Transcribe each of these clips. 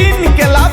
ইনকেলাব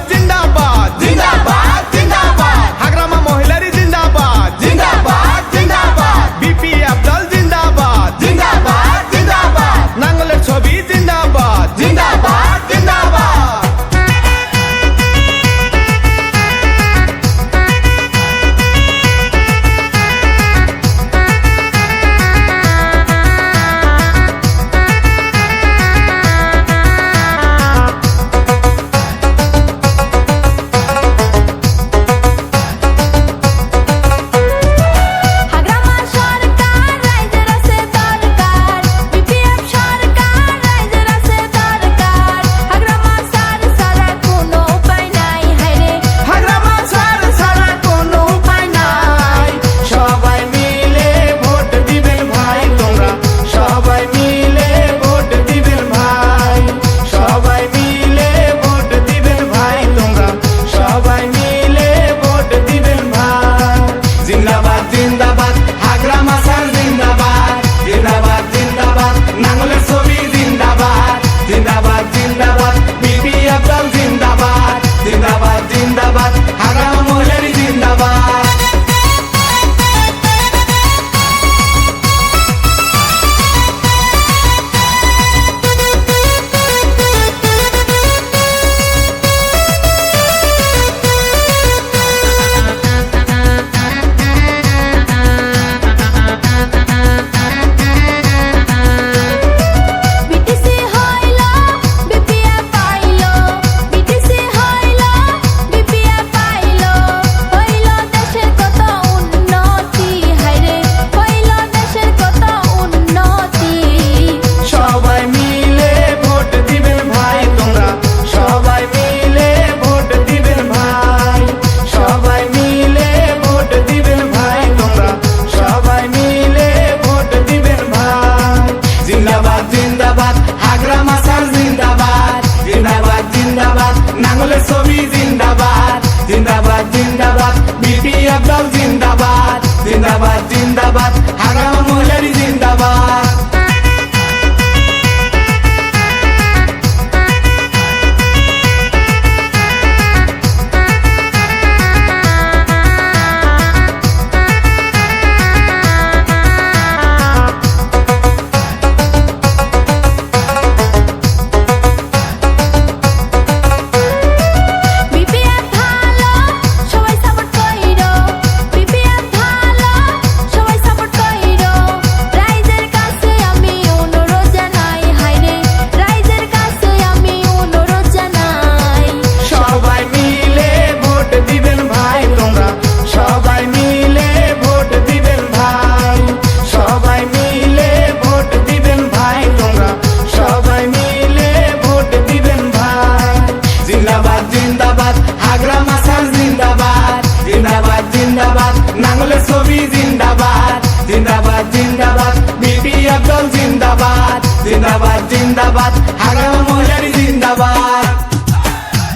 জিন্দাবাদ জিন্দাবাদ জিন্দাবাদ হাগামোলারি জিন্দাবাদ।